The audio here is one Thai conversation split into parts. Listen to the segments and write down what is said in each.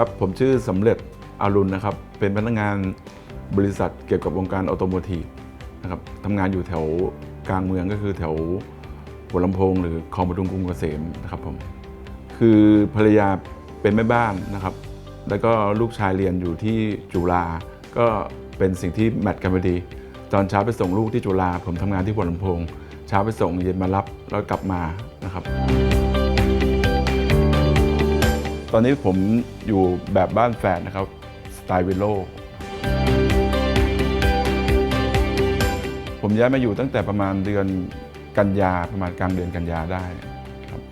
ครับ ผมชื่อสำเร็จอารุณนะครับ เป็นพนักงานบริษัทเกี่ยวกับวงการออโตโมทีฟนะครับทำงานอยู่แถวกลางเมืองก็คือแถวหัวลำโพงหรือคลองประดุงกรุงเกษมนะครับผม คือภรรยาเป็นแม่บ้านนะครับ แล้วก็ลูกชายเรียนอยู่ที่จุฬา ก็เป็นสิ่งที่แมทกันพอดี ตอนเช้าไปส่งลูกที่จุฬา ผมทำงานที่หัวลำโพง เช้าไปส่งเย็นมารับแล้วกลับมานะครับ ตอนนี้ผมอยู่แบบบ้านแฝดนะครับ สไตล์วิลโล ผมย้ายมาอยู่ตั้งแต่ประมาณเดือนกันยาประมาณกลางเดือนกันยาได้ครับ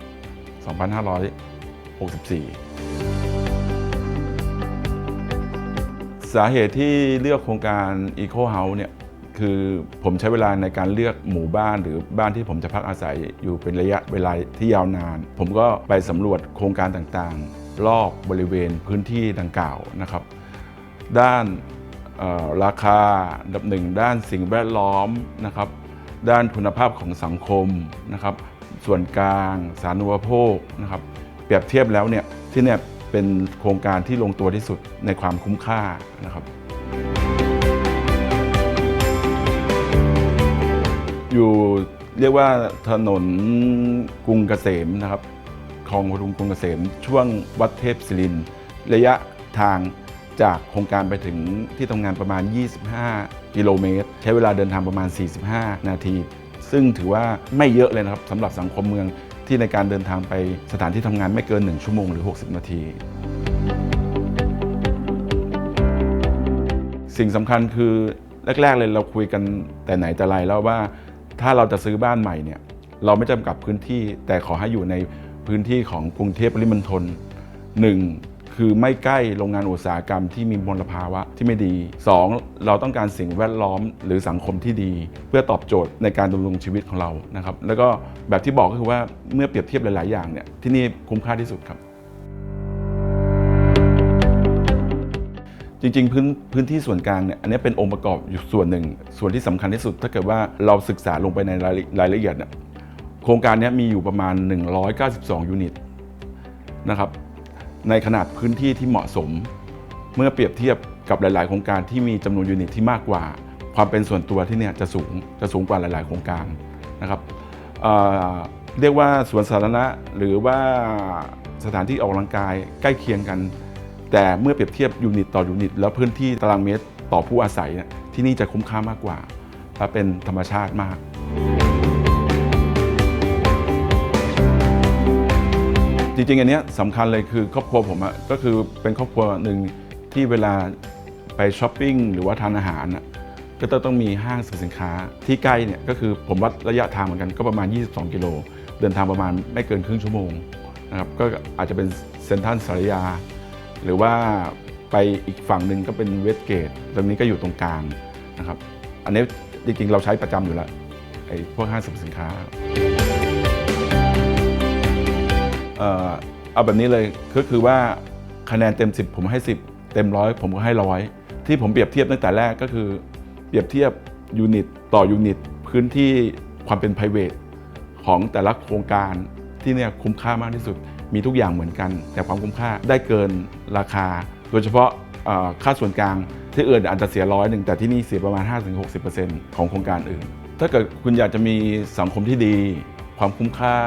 2564 สาเหตุที่เลือกโครงการ Eco House เนี่ยคือผมใช้เวลาในการเลือกหมู่บ้านหรือบ้านที่ผมจะพักอาศัยอยู่เป็นระยะเวลาที่ยาวนาน ผมก็ไปสำรวจโครงการต่างๆ รอบบริเวณพื้นที่ดังกล่าวนะครับ ด้านราคาดับหนึ่งด้านสิ่งแวดล้อมนะครับ ด้านคุณภาพของสังคมนะครับ ส่วนกลางสาธารณูปโภคนะครับ เปรียบเทียบแล้วเนี่ยที่เนี่ยเป็นโครงการที่ลงตัวที่สุดในความคุ้มค่านะครับ อยู่เรียกว่าถนนกรุงเกษมนะครับ คลองพดุงกรุงเกษมช่วงวัดเทพศิรินทร์ระยะทางจากโครงการไปถึงที่ทำงานประมาณ 25 กิโลเมตร ใช้เวลาเดินทางประมาณ 45 นาที ซึ่งถือว่าไม่เยอะเลยนะครับสำหรับสังคมเมืองที่ในการเดินทางไปสถานที่ทำงานไม่เกิน 1 ชั่วโมงหรือ 60 นาที สิ่งสำคัญคือแรก ๆ เลยเราคุยกันแต่ไหนแต่ไรแล้วว่าถ้าเราจะซื้อบ้านใหม่เนี่ยเราไม่จำกัดพื้นที่แต่ขอให้อยู่ใน พื้นที่ของกรุงเทพปริมณฑลหนึ่งคือไม่ใกล้โรงงานอุตสาหกรรมที่มีมลภาวะที่ไม่ดี 2. เราต้องการสิ่งแวดล้อมหรือสังคมที่ดี เพื่อตอบโจทย์ในการดำรงชีวิตของเรานะครับ แล้วก็แบบที่บอกก็คือว่าเมื่อเปรียบเทียบหลาย ๆ อย่างเนี่ยที่นี่คุ้มค่าที่สุดครับ จริง ๆ พื้นพื้นที่ส่วนกลางเนี่ยอันนี้เป็นองค์ประกอบอยู่ส่วนหนึ่ง ส่วนที่สำคัญที่สุด ถ้าเกิดว่าเราศึกษาลงไปในรายละรายละเอียดเนี่ย ครงการนี้มีอยู่ประมาณ 192 ยูนิตนะครับในขนาดพื้นที่ที่เหมาะสม เมื่อเปรียบเทียบกับหลาย ๆ โครงการที่มีจำนวนยูนิตที่มากกว่า ความเป็นส่วนตัวที่เนี่ยจะสูงจะสูงกว่าหลาย ๆ โครงการนะครับเเรียกว่าสวนสาธารณะหรือว่าสถานที่ออกกำลังกายใกล้เคียงกัน แต่เมื่อเปรียบเทียบยูนิตต่อยูนิต แล้วพื้นที่ตารางเมตรต่อผู้อาศัยเนี่ยที่นี่จะคุ้มค่ามากกว่า และเป็นธรรมชาติมาก จริงๆ อันเนี้ยสำคัญเลยคือครอบครัวผมอะก็คือเป็นครอบครัวหนึ่งที่เวลาไปช้อปปิ้งหรือว่าทานอาหารอะก็ต้องต้องมีห้างสรรพสินค้าที่ใกล้เนี่ยก็คือผมวัดระยะทางเหมือนกันก็ประมาณ 22 กิโล เดินทางประมาณไม่เกินครึ่งชั่วโมงนะครับก็อาจจะเป็นเซนทรัลสารยา หรือว่าไปอีกฝั่งหนึ่งก็เป็นเวสเกตตรงนี้ก็อยู่ตรงกลางนะครับอันนี้จริงๆเราใช้ประจำอยู่แล้วไอ้พวกห้างสรรพสินค้า เอาแบบนี้เลยก็คือว่าคะแนนเต็ม 10 ผมให้ 10 เต็มร้อยผมก็ให้ร้อยที่ผมเปรียบเทียบตั้งแต่แรกก็คือเปรียบเทียบยูนิตต่อยูนิตพื้นที่ความเป็น p r i v a t ของแต่ละโครงการที่เนี่ยคุ้มค่ามากที่สุดมีทุกอย่างเหมือนกัน แต่ความคุ้มค่าได้เกินราคา โดยเฉพาะค่าส่วนกลางที่อื่นอาจจะเสียร้อยหนึ่งแต่ที่นี่เสียประมาณ 5-60%ของโครงการอื่น ถ้าเกิดคุณอยากจะมีสังคมที่ดี ความคุ้มค่า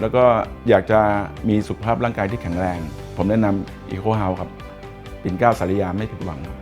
แล้วก็อยากจะมีสุขภาพร่างกายที่แข็งแรง ผมแนะนำอีโคฮาครับปิ่นเกล้าสารยาไม่ผิดหวังครับ